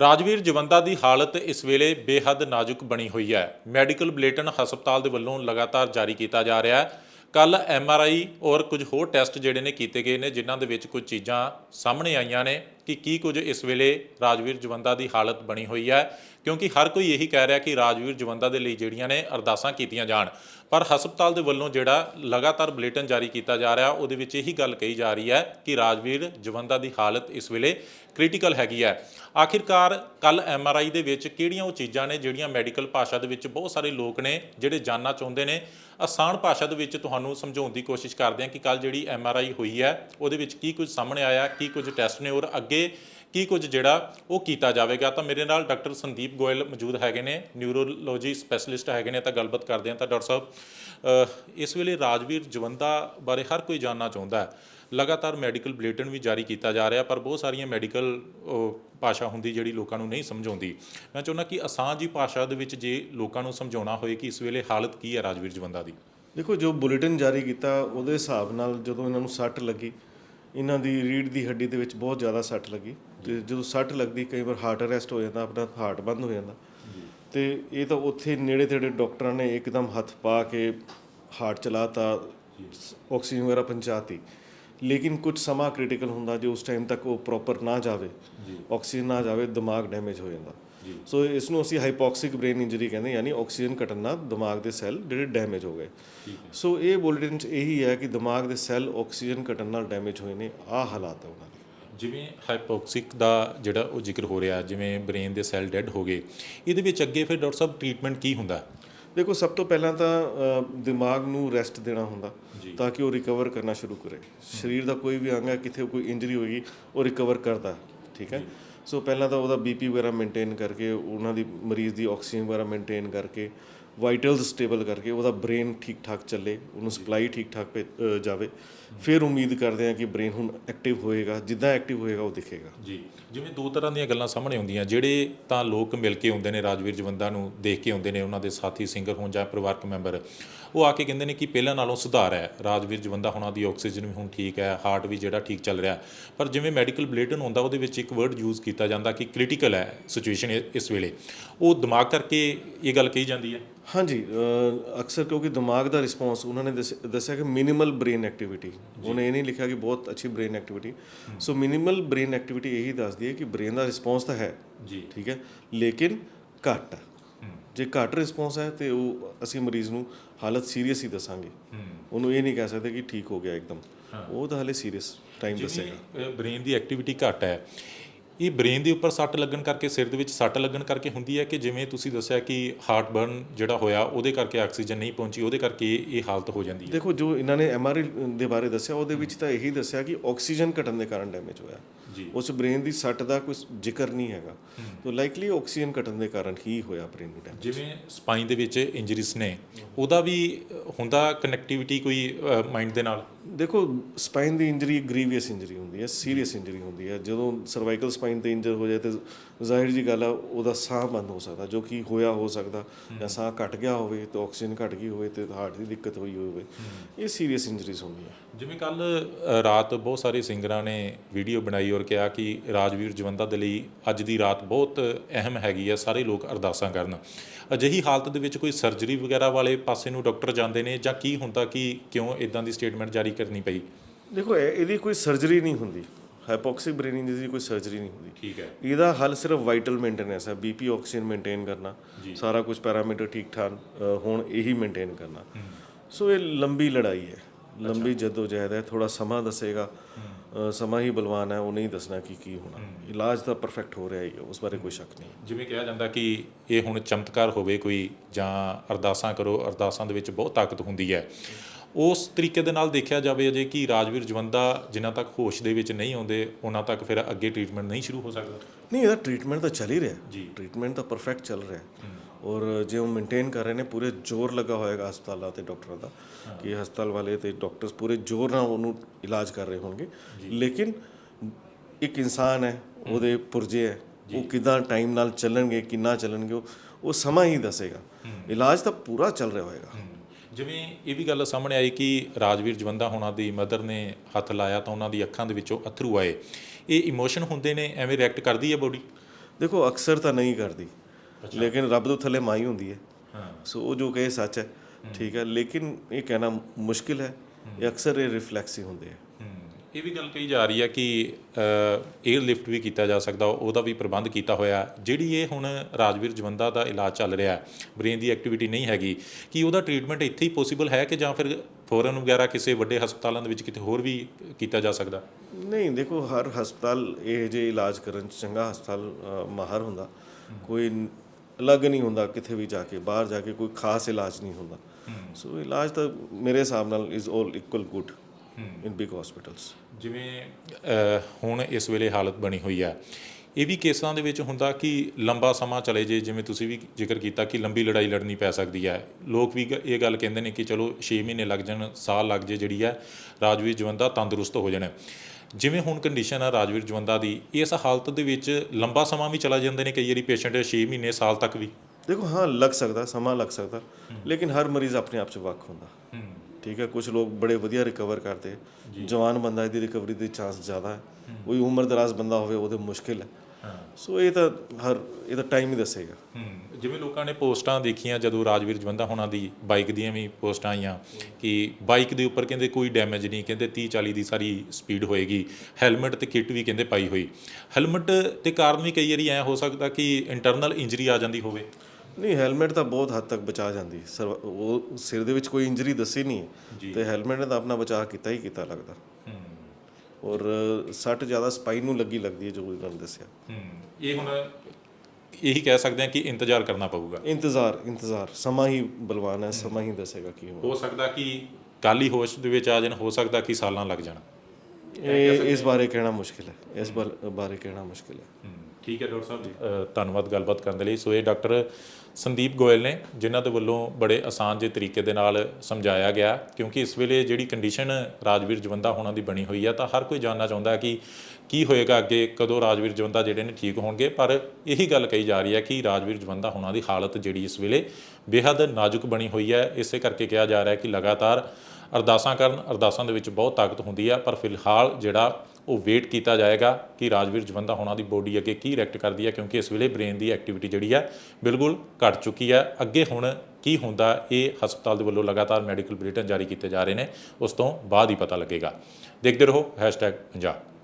ਰਾਜਵੀਰ ਜਵੰਦਾ ਦੀ ਹਾਲਤ ਇਸ ਵੇਲੇ ਬੇਹੱਦ ਨਾਜ਼ੁਕ ਬਣੀ ਹੋਈ ਹੈ। ਮੈਡੀਕਲ ਬੁਲੇਟਿਨ ਹਸਪਤਾਲ ਦੇ ਵੱਲੋਂ ਲਗਾਤਾਰ ਜਾਰੀ ਕੀਤਾ ਜਾ ਰਿਹਾ ਹੈ। ਕੱਲ ਆਈ ਔਰ ਕੁਝ ਹੋਰ ਟੈਸਟ ਜਿਹੜੇ ਨੇ ਕੀਤੇ ਗਏ ਨੇ, ਜਿਨ੍ਹਾਂ ਦੇ ਵਿੱਚ ਕੁਝ ਚੀਜ਼ਾਂ ਸਾਹਮਣੇ ਆਈਆਂ ਨੇ। ਕਿ ਕੀ ਕੁਝ ਇਸ ਵੇਲੇ ਰਾਜਵੀਰ ਜਵੰਦਾ ਦੀ ਹਾਲਤ ਬਣੀ ਹੋਈ ਹੈ, ਕਿਉਂਕਿ ਹਰ ਕੋਈ ਇਹੀ ਕਹਿ ਰਿਹਾ ਕਿ ਰਾਜਵੀਰ ਜਵੰਦਾ ਦੇ ਲਈ ਜਿਹੜੀਆਂ ਨੇ ਅਰਦਾਸਾਂ ਕੀਤੀਆਂ ਜਾਣ। ਪਰ ਹਸਪਤਾਲ ਦੇ ਵੱਲੋਂ ਜਿਹੜਾ ਲਗਾਤਾਰ ਬੁਲੇਟਿਨ ਜਾਰੀ ਕੀਤਾ ਜਾ ਰਿਹਾ, ਉਹਦੇ ਵਿੱਚ ਇਹੀ ਗੱਲ ਕਹੀ ਜਾ ਰਹੀ ਹੈ ਕਿ ਰਾਜਵੀਰ ਜਵੰਦਾ ਦੀ ਹਾਲਤ ਇਸ ਵੇਲੇ ਕ੍ਰਿਟੀਕਲ ਹੈਗੀ ਹੈ। ਆਖਿਰਕਾਰ ਕੱਲ ਆਈ ਦੇ ਵਿੱਚ ਕਿਹੜੀਆਂ ਉਹ ਚੀਜ਼ਾਂ ਨੇ ਜਿਹੜੀਆਂ ਮੈਡੀਕਲ ਭਾਸ਼ਾ ਦੇ ਵਿੱਚ ਬਹੁਤ ਸਾਰੇ ਲੋਕ ਨੇ ਜਿਹੜੇ ਜਾਨਣਾ ਚਾਹੁੰਦੇ ਨੇ? ਆਸਾਨ ਭਾਸ਼ਾ ਦੇ ਵਿੱਚ ਤੁਹਾਨੂੰ ਸਮਝਾਉਣ ਦੀ ਕੋਸ਼ਿਸ਼ ਕਰਦੇ ਹਾਂ ਕਿ ਕੱਲ ਜਿਹੜੀ ਆਈ ਹੋਈ ਹੈ, ਉਹਦੇ ਵਿੱਚ ਕੀ ਕੁਝ ਸਾਹਮਣੇ ਆਇਆ, ਕੀ ਕੁਝ ਟੈਸਟ ਨੇ ਔਰ ਅੱਗੇ ਕੀ ਕੁਝ ਜਿਹੜਾ ਉਹ ਕੀਤਾ ਜਾਵੇਗਾ, ਤਾਂ ਮੇਰੇ ਨਾਲ ਡਾਕਟਰ ਸੰਦੀਪ ਗੋਇਲ ਮੌਜੂਦ ਹੈਗੇ ਨੇ ਨਿਊਰੋਲੋਜੀ ਸਪੈਸ਼ਲਿਸਟ ਹੈਗੇ ਨੇ, ਤਾਂ ਗੱਲਬਾਤ ਕਰਦੇ ਹਾਂ। ਤਾਂ ਡਾਕਟਰ ਸਾਹਿਬ ਇਸ ਵੇਲੇ ਰਾਜਵੀਰ ਜਵੰਦਾ ਬਾਰੇ ਹਰ ਕੋਈ ਜਾਨਣਾ ਚਾਹੁੰਦਾ ਹੈ। ਲਗਾਤਾਰ ਮੈਡੀਕਲ ਬੁਲੇਟਿਨ ਵੀ ਜਾਰੀ ਕੀਤਾ ਜਾ ਰਿਹਾ, ਪਰ ਬਹੁਤ ਸਾਰੀਆਂ ਮੈਡੀਕਲ ਭਾਸ਼ਾ ਹੁੰਦੀ ਜਿਹੜੀ ਲੋਕਾਂ ਨੂੰ ਨਹੀਂ ਸਮਝ ਆਉਂਦੀ। ਮੈਂ ਚਾਹੁੰਦਾ ਕਿ ਆਸਾਨ ਜੀ ਭਾਸ਼ਾ ਦੇ ਵਿੱਚ ਜੇ ਲੋਕਾਂ ਨੂੰ ਸਮਝਾਉਣਾ ਹੋਏ ਕਿ ਇਸ ਵੇਲੇ ਹਾਲਤ ਕੀ ਹੈ ਰਾਜਵੀਰ ਜਵੰਦਾ ਦੀ। ਦੇਖੋ, ਜੋ ਬੁਲੇਟਿਨ ਜਾਰੀ ਕੀਤਾ, ਉਹਦੇ ਹਿਸਾਬ ਨਾਲ ਜਦੋਂ ਇਹਨਾਂ ਨੂੰ ਸੱਟ ਲੱਗੀ ਇਹਨਾਂ ਦੀ ਰੀੜ ਦੀ ਹੱਡੀ ਦੇ ਵਿੱਚ ਬਹੁਤ ਜ਼ਿਆਦਾ ਸੱਟ ਲੱਗੀ ਤੇ ਜਦੋਂ ਸੱਟ ਲੱਗਦੀ ਕਈ ਵਾਰ ਹਾਰਟ ਅਰੈਸਟ ਹੋ ਜਾਂਦਾ ਆਪਣਾ ਹਾਰਟ ਬੰਦ ਹੋ ਜਾਂਦਾ। ਤੇ ਇਹ ਤਾਂ ਉੱਥੇ ਨੇੜੇ ਤੇੜੇ ਡਾਕਟਰਾਂ ਨੇ ਇੱਕਦਮ ਹੱਥ ਪਾ ਕੇ ਹਾਰਟ ਚਲਾਤਾ ਆਕਸੀਜਨ ਵਗੈਰਾ ਪਹੁੰਚਾਤੀ। ਲੇਕਿਨ ਕੁਝ ਸਮਾਂ ਕ੍ਰਿਟੀਕਲ ਹੁੰਦਾ ਜੇ ਉਸ ਟਾਈਮ ਤੱਕ ਉਹ ਪ੍ਰੋਪਰ ਨਾ ਜਾਵੇ ਆਕਸੀਜਨ ਨਾ ਜਾਵੇ ਦਿਮਾਗ ਡੈਮੇਜ ਹੋ ਜਾਂਦਾ। ਸੋ ਇਸ ਨੂੰ ਅਸੀਂ ਹਾਈਪੋਕਸਿਕ ਬ੍ਰੇਨ ਇੰਜਰੀ ਕਹਿੰਦੇ ਯਾਨੀ ਆਕਸੀਜਨ ਘਟਣ ਨਾਲ ਦਿਮਾਗ ਦੇ ਸੈੱਲ ਜਿਹੜੇ ਡੈਮੇਜ ਹੋ ਗਏ। ਸੋ ਇਹ ਬੁਲੇਟਿਨ ਚ ਇਹੀ ਹੈ ਕਿ ਦਿਮਾਗ ਦੇ ਸੈੱਲ ਆਕਸੀਜਨ ਘਟਣ ਨਾਲ ਡੈਮੇਜ ਹੋਏ ਨੇ। ਆਹ ਹਾਲਾਤ ਹੈ ਉਹਨਾਂ ਦੇ। ਜਿਵੇਂ ਹਾਈਪੋਕਸਿਕ ਦਾ ਜਿਹੜਾ ਉਹ ਜ਼ਿਕਰ ਹੋ ਰਿਹਾ ਜਿਵੇਂ ਬ੍ਰੇਨ ਦੇ ਸੈੱਲ ਡੈੱਡ ਹੋ ਗਏ ਇਹਦੇ ਵਿੱਚ ਅੱਗੇ ਫਿਰ ਡਾਕਟਰ ਸਾਹਿਬ ਟ੍ਰੀਟਮੈਂਟ ਕੀ ਹੁੰਦਾ? ਦੇਖੋ ਸਭ ਤੋਂ ਪਹਿਲਾਂ ਤਾਂ ਦਿਮਾਗ ਨੂੰ ਰੈਸਟ ਦੇਣਾ ਹੁੰਦਾ ਤਾਂ ਕਿ ਉਹ ਰਿਕਵਰ ਕਰਨਾ ਸ਼ੁਰੂ ਕਰੇ। ਸਰੀਰ ਦਾ ਕੋਈ ਵੀ ਅੰਗ ਹੈ ਕਿਤੇ ਕੋਈ ਇੰਜਰੀ ਹੋਏਗੀ ਉਹ ਰਿਕਵਰ ਕਰਦਾ ਠੀਕ ਹੈ? ਸੋ ਪਹਿਲਾਂ ਤਾਂ ਉਹਦਾ ਬੀਪੀ ਵਗੈਰਾ ਮੇਨਟੇਨ ਕਰਕੇ ਉਹਨਾਂ ਦੀ ਮਰੀਜ਼ ਦੀ ਆਕਸੀਜਨ ਵਗੈਰਾ ਮੇਨਟੇਨ ਕਰਕੇ ਵਾਈਟਲਸ ਸਟੇਬਲ ਕਰਕੇ ਉਹਦਾ ਬ੍ਰੇਨ ਠੀਕ ਠਾਕ ਚੱਲੇ ਉਹਨੂੰ ਸਪਲਾਈ ਠੀਕ ਠਾਕ ਜਾਵੇ। ਫਿਰ ਉਮੀਦ ਕਰਦੇ ਹਾਂ ਕਿ ਬ੍ਰੇਨ ਹੁਣ ਐਕਟਿਵ ਹੋਏਗਾ ਜਿੱਦਾਂ ਐਕਟਿਵ ਹੋਏਗਾ ਉਹ ਦਿਖੇਗਾ। ਜੀ। ਜਿਵੇਂ ਦੋ ਤਰ੍ਹਾਂ ਦੀਆਂ ਗੱਲਾਂ ਸਾਹਮਣੇ ਆਉਂਦੀਆਂ ਜਿਹੜੇ ਤਾਂ ਲੋਕ ਮਿਲ ਕੇ ਆਉਂਦੇ ਨੇ ਰਾਜਵੀਰ ਜਵੰਦਾ ਨੂੰ ਦੇਖ ਕੇ ਆਉਂਦੇ ਨੇ ਉਹਨਾਂ ਦੇ ਸਾਥੀ ਸਿੰਗਰ ਹੋਣ ਜਾਂ ਪਰਿਵਾਰਕ ਮੈਂਬਰ। ਉਹ ਆ ਕੇ ਕਹਿੰਦੇ ਨੇ ਕਿ ਪਹਿਲਾਂ ਨਾਲੋਂ ਸੁਧਾਰ ਹੈ। ਰਾਜਵੀਰ ਜਵੰਦਾ ਹੋਣਾ ਦੀ ਆਕਸੀਜਨ ਵੀ ਹੁਣ ਠੀਕ ਹੈ ਹਾਰਟ ਵੀ ਜਿਹੜਾ ਠੀਕ ਚੱਲ ਰਿਹਾ। ਪਰ ਜਿਵੇਂ ਮੈਡੀਕਲ ਬੁਲੇਟਿਨ ਹੁੰਦਾ ਉਹਦੇ ਵਿੱਚ ਇੱਕ ਵਰਡ ਯੂਜ਼ ਕੀਤਾ ਜਾਂਦਾ ਕਿ ਕ੍ਰਿਟੀਕਲ ਹੈ ਸਿਚੁਏਸ਼ਨ ਇਸ ਵੇਲੇ। ਉਹ ਦਿਮਾਗ ਕਰਕੇ ਇਹ ਗੱਲ ਕਹੀ ਜਾਂਦੀ ਹੈ। ਹਾਂਜੀ ਅਕਸਰ ਕਿਉਂਕਿ ਦਿਮਾਗ ਦਾ ਰਿਸਪੌਂਸ ਉਹਨਾਂ ਨੇ ਦੱਸ- ਦੱਸਿਆ ਕਿ ਮਿਨੀਮਲ ਬ੍ਰੇਨ ਐਕਟੀਵਿਟੀ ਉਹਨੇ ਇਹ ਨਹੀਂ ਲਿਖਿਆ ਕਿ ਬਹੁਤ ਅੱਛੀ brain activity so minimal brain activity ਇਹੀ ਦੱਸਦੀ ਹੈ ਕਿ ਬ੍ਰੇਨ ਦਾ ਰਿਸਪੌਂਸ ਤਾਂ ਹੈ ਜੀ। ਠੀਕ ਹੈ ਲੇਕਿਨ ਘੱਟ। ਜੇ ਘੱਟ ਰਿਸਪੌਂਸ ਹੈ ਤੇ ਉਹ ਅਸੀਂ ਮਰੀਜ਼ ਨੂੰ ਹਾਲਤ ਸੀਰੀਅਸ ਹੀ ਦੱਸਾਂਗੇ। ਉਹਨੂੰ ਇਹ ਨਹੀਂ ਕਹਿ ਸਕਦੇ ਕਿ ਠੀਕ ਹੋ ਗਿਆ ਇੱਕਦਮ। ਉਹ ਤਾਂ ਹਲੇ ਸੀਰੀਅਸ ਟਾਈਮ ਦੱਸੇਗਾ। ਬ੍ਰੇਨ ਦੀ ਐਕਟੀਵਿਟੀ ਘੱਟ ਹੈ। ਇਹ ਬ੍ਰੇਨ ਦੇ ਉੱਪਰ ਸੱਟ ਲੱਗਣ ਕਰਕੇ ਸਿਰ ਦੇ ਵਿੱਚ ਸੱਟ ਲੱਗਣ ਕਰਕੇ ਹੁੰਦੀ ਹੈ ਕਿ ਜਿਵੇਂ ਤੁਸੀਂ ਦੱਸਿਆ ਕਿ ਹਾਰਟ ਬਰਨ ਜਿਹੜਾ ਹੋਇਆ ਉਹਦੇ ਕਰਕੇ ਆਕਸੀਜਨ ਨਹੀਂ ਪਹੁੰਚੀ ਉਹਦੇ ਕਰਕੇ ਇਹ ਹਾਲਤ ਹੋ ਜਾਂਦੀ ਹੈ। ਦੇਖੋ ਜੋ ਇਹਨਾਂ ਨੇ ਐਮਆਰਆਈ ਦੇ ਬਾਰੇ ਦੱਸਿਆ ਉਹਦੇ ਵਿੱਚ ਤਾਂ ਇਹੀ ਦੱਸਿਆ ਕਿ ਆਕਸੀਜਨ ਘਟਣ ਦੇ ਕਾਰਨ ਡੈਮੇਜ ਹੋਇਆ। ਜੀ। ਉਸ ਬ੍ਰੇਨ ਦੀ ਸੱਟ ਦਾ ਕੋਈ ਜ਼ਿਕਰ ਨਹੀਂ ਹੈਗਾ। ਤਾਂ ਲਾਈਕਲੀ ਆਕਸੀਜਨ ਘਟਣ ਦੇ ਕਾਰਨ ਹੀ ਹੋਇਆ ਬ੍ਰੇਨ ਨੂੰ ਡੈਮੇਜ ਜਿਵੇਂ ਸਪਾਈਨ ਦੇ ਵਿੱਚ ਇੰਜਰੀਸ ਨੇ ਉਹਦਾ ਵੀ ਹੁੰਦਾ ਕਨੈਕਟੀਵਿਟੀ ਕੋਈ ਮਾਈਂਡ ਦੇ ਨਾਲ? ਦੇਖੋ ਸਪਾਈਨ ਦੀ ਇੰਜਰੀ ਗ੍ਰੀਵੀਅਸ ਇੰਜਰੀ ਹੁੰਦੀ ਹੈ ਸੀਰੀਅਸ ਇੰਜਰੀ ਹੁੰਦੀ ਹੈ। ਜਦੋਂ ਸਰਵਾਈਕਲ ਸਪਾਈਨ ਤੇ ਇੰਜਰ ਹੋ ਜਾਏ ਤੇ ਜ਼ਾਹਿਰ ਜੀ ਗੱਲ ਆ ਉਹਦਾ ਸਾਹ ਬੰਦ ਹੋ ਸਕਦਾ ਜੋ ਕਿ ਹੋਇਆ ਹੋ ਸਕਦਾ ਜਾਂ ਸਾਹ ਘਟ ਗਿਆ ਹੋਵੇ ਤੇ ਆਕਸੀਜਨ ਘਟ ਗਈ ਹੋਵੇ ਤੇ ਹਾਰਟ ਦੀ ਦਿੱਕਤ ਹੋਈ ਹੋਵੇ ਇਹ ਸੀਰੀਅਸ ਇੰਜਰੀਜ਼ ਹੁੰਦੀਆਂ। ਜਿਵੇਂ ਕੱਲ ਰਾਤ ਬਹੁਤ ਸਾਰੇ ਸਿੰਗਰਾਂ ਨੇ ਵੀਡੀਓ ਬਣਾਈ ਔਰ ਕਿਹਾ ਕਿ ਰਾਜਵੀਰ ਜਵੰਦਾ ਦੇ ਲਈ ਅੱਜ ਦੀ ਰਾਤ ਬਹੁਤ ਅਹਿਮ ਹੈਗੀ ਹੈ ਸਾਰੇ ਲੋਕ ਅਰਦਾਸਾਂ ਕਰਨ। ਅਜਿਹੀ ਹਾਲਤ ਦੇ ਵਿੱਚ ਕੋਈ ਸਰਜਰੀ ਵਗੈਰਾ ਵਾਲੇ ਪਾਸੇ ਨੂੰ ਡਾਕਟਰ ਜਾਂਦੇ ਨੇ ਜਾਂ ਕੀ ਹੁੰਦਾ ਕਿ ਕਿਉਂ ਇਦਾਂ ਦੀ ਸਟੇਟਮੈਂਟ ਜਾਰੀ ਕਰਨੀ ਪਈ। ਦੇਖੋ ਇਹ- ਇਹਦੀ ਕੋਈ ਸਰਜਰੀ ਨਹੀਂ ਹੁੰਦੀ। ਹਾਈਪੋਕਸਿਕ ਬ੍ਰੇਨ ਇੰਜਰੀ ਦੀ ਕੋਈ ਸਰਜਰੀ ਨਹੀਂ ਹੁੰਦੀ। ਠੀਕ ਹੈ। ਇਹਦਾ ਹੱਲ ਸਿਰਫ ਵਾਈਟਲ ਮੇਨਟੇਨੈਂਸ ਹੈ। ਬੀਪੀ ਆਕਸੀਜਨ ਮੇਨਟੇਨ ਕਰਨਾ। ਸਾਰਾ ਕੁਝ ਪੈਰਾਮੀਟਰ ਠੀਕ ਠਾਕ ਅ, ਹੋਣ ਇਹੀ ਮੇਨਟੇਨ ਕਰਨਾ। ਸੋ ਇਹ ਲੰਬੀ ਲੜਾਈ ਹੈ। ਲੰਬੀ ਜਦੋਜਹਿਦ ਹੈ। ਥੋੜਾ ਸਮਾਂ ਦੱਸੇਗਾ। ਅ, ਸਮਾਂ ਹੀ ਬਲਵਾਨ ਹੈ। ਉਹ ਨਹੀਂ ਦੱਸਣਾ ਕਿ ਕੀ ਹੋਣਾ। ਇਲਾਜ ਤਾਂ ਪਰਫੈਕਟ ਹੋ ਰਿਹਾ ਹੀ ਹੈ। ਉਸ ਬਾਰੇ ਕੋਈ ਸ਼ੱਕ ਨਹੀਂ ਜਿਵੇਂ ਕਿਹਾ ਜਾਂਦਾ ਕਿ ਇਹ ਹੁਣ ਚਮਤਕਾਰ ਹੋਵੇ ਕੋਈ ਜਾਂ ਅਰਦਾਸਾਂ ਕਰੋ ਅਰਦਾਸਾਂ ਦੇ ਵਿੱਚ ਬਹੁਤ ਤਾਕਤ ਹੁੰਦੀ ਹੈ। ਉਸ ਤਰੀਕੇ ਦੇ ਨਾਲ ਦੇਖਿਆ ਜਾਵੇ ਅਜੇ ਕਿ ਰਾਜਵੀਰ ਜਵੰਦਾ ਜਿਨ੍ਹਾਂ ਤੱਕ ਹੋਸ਼ ਦੇ ਵਿੱਚ ਨਹੀਂ ਆਉਂਦੇ ਉਹਨਾਂ ਤੱਕ ਫਿਰ ਅੱਗੇ ਟ੍ਰੀਟਮੈਂਟ ਨਹੀਂ ਸ਼ੁਰੂ ਹੋ ਸਕਦਾ? ਨਹੀਂ ਇਹਦਾ ਟ੍ਰੀਟਮੈਂਟ ਤਾਂ ਚੱਲ ਹੀ ਰਿਹਾ। ਜੀ। ਟ੍ਰੀਟਮੈਂਟ ਤਾਂ ਪਰਫੈਕਟ ਚੱਲ ਰਿਹਾ। ਔਰ ਜੇ ਉਹ ਮੇਨਟੇਨ ਕਰ ਰਹੇ ਨੇ ਪੂਰੇ ਜ਼ੋਰ ਲੱਗਾ ਹੋਏਗਾ ਹਸਪਤਾਲਾਂ ਤੇ ਡਾਕਟਰਾਂ ਦਾ ਕਿ ਹਸਪਤਾਲ ਵਾਲੇ ਤੇ ਡਾਕਟਰਸ ਪੂਰੇ ਜ਼ੋਰ ਨਾਲ ਉਹਨੂੰ ਇਲਾਜ ਕਰ ਰਹੇ ਹੋਣਗੇ। ਲੇਕਿਨ ਇੱਕ ਇਨਸਾਨ ਹੈ ਉਹਦੇ ਪੁਰਜੇ ਹੈ ਉਹ ਕਿਦਾਂ ਟਾਈਮ ਨਾਲ ਚੱਲਣਗੇ ਕਿੰਨਾ ਚੱਲਣਗੇ ਉਹ ਉਹ ਸਮਾਂ ਹੀ ਦੱਸੇਗਾ। ਇਲਾਜ ਤਾਂ ਪੂਰਾ ਚੱਲ ਰਿਹਾ ਹੋਏਗਾ। ਜਿਵੇਂ ਇਹ ਵੀ ਗੱਲ ਸਾਹਮਣੇ ਆਈ ਕਿ ਰਾਜਵੀਰ ਜਵੰਦਾ ਹੋਣਾ ਦੀ ਮਦਰ ਨੇ ਹੱਥ ਲਾਇਆ ਤਾਂ ਉਹਨਾਂ ਦੀ ਅੱਖਾਂ ਦੇ ਵਿੱਚੋਂ ਅਥਰੂ ਆਏ। ਇਹ ਇਮੋਸ਼ਨ ਹੁੰਦੇ ਨੇ ਐਵੇਂ ਰਿਐਕਟ ਕਰਦੀ ਹੈ ਬੋਡੀ ਦੇਖੋ ਅਕਸਰ ਤਾਂ ਨਹੀਂ ਕਰਦੀ। ਲੇਕਿਨ ਰੱਬ ਤੋਂ ਥੱਲੇ ਮਾਈ ਹੁੰਦੀ ਹੈ। ਹਾਂ। ਸੋ ਉਹ ਜੋ ਕਹੇ ਸੱਚ ਹੈ ਠੀਕ ਹੈ। ਲੇਕਿਨ ਇਹ ਕਹਿਣਾ ਮੁਸ਼ਕਿਲ ਹੈ। ਇਹ ਅਕਸਰ ਇਹ ਰਿਫਲੈਕਸ ਹੀ ਹੁੰਦੇ ਆ। ਹਮ, ਇਹ ਵੀ ਗੱਲ ਕਹੀ ਜਾ ਰਹੀ ਹੈ ਕਿ 에ਅਰ ਲਿਫਟ ਵੀ ਕੀਤਾ ਜਾ ਸਕਦਾ ਉਹਦਾ ਵੀ ਪ੍ਰਬੰਧ ਕੀਤਾ ਹੋਇਆ ਜਿਹੜੀ ਇਹ ਹੁਣ ਰਾਜਵੀਰ ਜਵੰਦਾ ਦਾ ਇਲਾਜ ਚੱਲ ਰਿਹਾ ਹੈ ਬ੍ਰੇਨ ਦੀ ਐਕਟੀਵਿਟੀ ਨਹੀਂ ਹੈਗੀ ਕਿ ਉਹਦਾ ਟ੍ਰੀਟਮੈਂਟ ਇੱਥੇ ਹੀ ਪੋਸੀਬਲ ਹੈ ਕਿ ਜਾਂ ਫਿਰ ਫੋਰਨ ਵਗੈਰਾ ਕਿਸੇ ਵੱਡੇ ਹਸਪਤਾਲਾਂ ਦੇ ਵਿੱਚ ਕਿਤੇ ਹੋਰ ਵੀ ਕੀਤਾ ਜਾ ਸਕਦਾ? ਨਹੀਂ ਦੇਖੋ ਹਰ ਹਸਪਤਾਲ ਇਹ ਜੇ ਇਲਾਜ ਕਰਨ 'ਚ ਚੰਗਾ ਹਸਪਤਾਲ ਮਾਹਰ ਹੁੰਦਾ। ਕੋਈ ਅਲੱਗ ਨਹੀਂ ਹੁੰਦਾ ਕਿਤੇ ਵੀ ਜਾ ਕੇ ਬਾਹਰ ਜਾ ਕੇ ਕੋਈ ਖਾਸ ਇਲਾਜ ਨਹੀਂ ਹੁੰਦਾ। ਸੋ ਇਲਾਜ ਤਾਂ ਮੇਰੇ ਹਿਸਾਬ ਨਾਲ is all equal good in big hospitals ਜਿਵੇਂ ਹੁਣ ਇਸ ਵੇਲੇ ਹਾਲਤ ਬਣੀ ਹੋਈ ਹੈ ਇਹ ਵੀ ਕੇਸਾਂ ਦੇ ਵਿੱਚ ਹੁੰਦਾ ਕਿ ਲੰਬਾ ਸਮਾਂ ਚਲੇ ਜੇ ਜਿਵੇਂ ਤੁਸੀਂ ਵੀ ਜ਼ਿਕਰ ਕੀਤਾ ਕਿ ਲੰਬੀ ਲੜਾਈ ਲੜਨੀ ਪੈ ਸਕਦੀ ਹੈ ਲੋਕ ਵੀ ਗ- ਇਹ ਗੱਲ ਕਹਿੰਦੇ ਨੇ ਕਿ ਚਲੋ 6 ਮਹੀਨੇ ਲੱਗ ਜਾਣ ਸਾਲ ਲੱਗ ਜੇ ਜਿਹੜੀ ਹੈ ਰਾਜਵੀਰ ਜਵੰਦਾ ਤੰਦਰੁਸਤ ਹੋ ਜਾਣ। ਜਿਵੇਂ ਹੁਣ ਕੰਡੀਸ਼ਨ ਆ ਰਾਜਵੀਰ ਜਵੰਦਾ ਦੀ ਇਸ ਹਾਲਤ ਦੇ ਵਿੱਚ ਲੰਬਾ ਸਮਾਂ ਵੀ ਚਲਾ ਜਾਂਦੇ ਨੇ ਕਈ ਵਾਰੀ ਪੇਸ਼ੈਂਟ 6 ਮਹੀਨੇ ਸਾਲ ਤੱਕ ਵੀ। ਦੇਖੋ ਹਾਂ ਲੱਗ ਸਕਦਾ ਸਮਾਂ ਲੱਗ ਸਕਦਾ ਲੇਕਿਨ ਹਰ ਮਰੀਜ਼ ਆਪਣੇ ਆਪ 'ਚ ਵੱਖ ਹੁੰਦਾ। ਠੀਕ ਹੈ ਕੁਝ ਲੋਕ ਬੜੇ ਵਧੀਆ ਰਿਕਵਰ ਕਰਦੇ ਜਵਾਨ ਬੰਦਾ ਇਹਦੀ ਰਿਕਵਰੀ ਦੇ ਚਾਂਸ ਜ਼ਿਆਦਾ ਹੈ। ਕੋਈ ਉਮਰ ਦਰਾਜ਼ ਬੰਦਾ ਹੋਵੇ ਉਹਦੇ ਮੁਸ਼ਕਿਲ ਹੈ। ਸੋ ਇਹ ਤਾਂ ਹਰ ਇਹ ਤਾਂ ਟਾਈਮ ਹੀ ਦੱਸੇਗਾ। ਜਿਵੇਂ ਲੋਕਾਂ ਨੇ ਪੋਸਟਾਂ ਦੇਖੀਆਂ ਜਦੋਂ ਰਾਜਵੀਰ ਜਵੰਦਾ ਹੋਣਾ ਦੀ ਬਾਈਕ ਦੀਆਂ ਵੀ ਪੋਸਟਾਂ ਆਈਆਂ ਕਿ ਬਾਈਕ ਦੇ ਉੱਪਰ ਕਹਿੰਦੇ ਕੋਈ ਡੈਮੇਜ ਨਹੀਂ ਕਹਿੰਦੇ 30 40 ਦੀ ਸਾਰੀ ਸਪੀਡ ਹੋਏਗੀ। ਹੈਲਮਟ ਤੇ ਕਿੱਟ ਵੀ ਕਹਿੰਦੇ ਪਾਈ ਹੋਈ। ਹੈਲਮਟ ਤੇ ਕਾਰਨ ਵੀ ਕਈ ਵਾਰੀ ਐ ਹੋ ਸਕਦਾ ਕਿ ਇੰਟਰਨਲ ਇੰਜਰੀ ਆ ਜਾਂਦੀ ਹੋਵੇ। ਨਹੀਂ ਹੈਲਮਟ ਤਾਂ ਬਹੁਤ ਹੱਦ ਤੱਕ ਬਚਾ ਜਾਂਦੀ ਹੈ। ਸਰ ਉਹ ਸਿਰ ਦੇ ਵਿੱਚ ਕੋਈ ਇੰਜਰੀ ਦੱਸੀ ਨਹੀਂ ਹੈ। ਤੇ ਹੈਲਮਟ ਨੇ ਤਾਂ ਆਪਣਾ ਬਚਾਅ ਕੀਤਾ ਹੀ ਕੀਤਾ ਲੱਗਦਾ। ਔਰ ਸੱਟ ਜ਼ਿਆਦਾ ਸਪਾਈਨ ਨੂੰ ਲੱਗੀ ਲੱਗਦੀ ਹੈ ਜੋ ਇਹਨਾਂ ਨੇ ਦੱਸਿਆ। ਹੂੰ। ਇਹ ਹੁਣ ਇਹੀ ਕਹਿ ਸਕਦੇ ਹਾਂ ਕਿ ਇੰਤਜ਼ਾਰ ਕਰਨਾ ਪਊਗਾ। ਇੰਤਜ਼ਾਰ ਇੰਤਜ਼ਾਰ। ਸਮਾਂ ਹੀ ਬਲਵਾਨ ਹੈ ਸਮਾਂ ਹੀ ਦੱਸੇਗਾ ਕੀ ਹੋਣਾ। ਹੋ ਸਕਦਾ ਕਿ ਕੱਲ ਹੀ ਹੋਸ਼ ਦੇ ਵਿੱਚ ਆ ਜਾਣ ਹੋ ਸਕਦਾ ਕਿ ਸਾਲਾਂ ਲੱਗ ਜਾਣ। ਇਹ ਇਸ ਬਾਰੇ ਕਹਿਣਾ ਮੁਸ਼ਕਿਲ ਹੈ। ਇਸ ਬਾਰ- ਬਾਰੇ ਕਹਿਣਾ ਮੁਸ਼ਕਿਲ ਹੈ। ਠੀਕ ਹੈ ਡਾਕਟਰ ਸਾਹਿਬ ਅ, ਧੰਨਵਾਦ ਗੱਲਬਾਤ ਕਰਨ ਦੇ ਲਈ। ਸੋ ਇਹ ਡਾਕਟਰ ਸੰਦੀਪ ਗੋਇਲ ਨੇ ਜਿਨ੍ਹਾਂ ਦੇ ਵੱਲੋਂ ਬੜੇ ਆਸਾਨ ਜਿਹੇ ਤਰੀਕੇ ਦੇ ਨਾਲ ਸਮਝਾਇਆ ਗਿਆ ਕਿਉਂਕਿ ਇਸ ਵੇਲੇ ਜਿਹੜੀ ਕੰਡੀਸ਼ਨ ਰਾਜਵੀਰ ਜਵੰਦਾ ਹੋਣਾ ਦੀ ਬਣੀ ਹੋਈ ਹੈ ਤਾਂ ਹਰ ਕੋਈ ਜਾਨਣਾ ਚਾਹੁੰਦਾ ਹੈ ਕਿ ਕੀ ਹੋਏਗਾ ਅੱਗੇ, ਕਦੋਂ ਰਾਜਵੀਰ ਜਵੰਦਾ ਜਿਹੜੇ ਨੇ ਠੀਕ ਹੋਣਗੇ? ਪਰ ਇਹੀ ਗੱਲ ਕਹੀ ਜਾ ਰਹੀ ਹੈ ਕਿ ਰਾਜਵੀਰ ਜਵੰਦਾ ਹੋਣਾ ਦੀ ਹਾਲਤ ਜਿਹੜੀ ਇਸ ਵੇਲੇ ਬੇਹੱਦ ਨਾਜ਼ੁਕ ਬਣੀ ਹੋਈ ਹੈ। ਇਸੇ ਕਰਕੇ ਕਿਹਾ ਜਾ ਰਿਹਾ ਹੈ ਕਿ ਲਗਾਤਾਰ ਅਰਦਾਸਾਂ ਕਰਨ, ਅਰਦਾਸਾਂ ਦੇ ਵਿੱਚ ਬਹੁਤ ਤਾਕਤ ਹੁੰਦੀ ਹੈ। ਪਰ ਫਿਲਹਾਲ ਜਿਹੜਾ ਉਹ ਵੇਟ ਕੀਤਾ ਜਾਏਗਾ ਕਿ ਰਾਜਵੀਰ ਜਵੰਦਾ ਹੋਣਾ ਦੀ ਬੋਡੀ ਅੱਗੇ ਕੀ ਰਿਐਕਟ ਕਰਦੀ ਹੈ, ਕਿਉਂਕਿ ਇਸ ਵੇਲੇ ਬ੍ਰੇਨ ਦੀ ਐਕਟੀਵਿਟੀ ਜਿਹੜੀ ਹੈ ਬਿਲਕੁਲ ਘਟ ਚੁੱਕੀ ਹੈ। ਅੱਗੇ ਹੁਣ ਕੀ ਹੁੰਦਾ, ਇਹ ਹਸਪਤਾਲ ਦੇ ਵੱਲੋਂ ਲਗਾਤਾਰ ਮੈਡੀਕਲ ਬੁਲੇਟਿਨ ਜਾਰੀ ਕੀਤੇ ਜਾ ਰਹੇ ਨੇ। ਉਸ ਤੋਂ ਬਾਅਦ ਹੀ ਪਤਾ ਲੱਗੇਗਾ। ਦੇਖਦੇ ਰਹੋ #ਪੰਜਾਬ।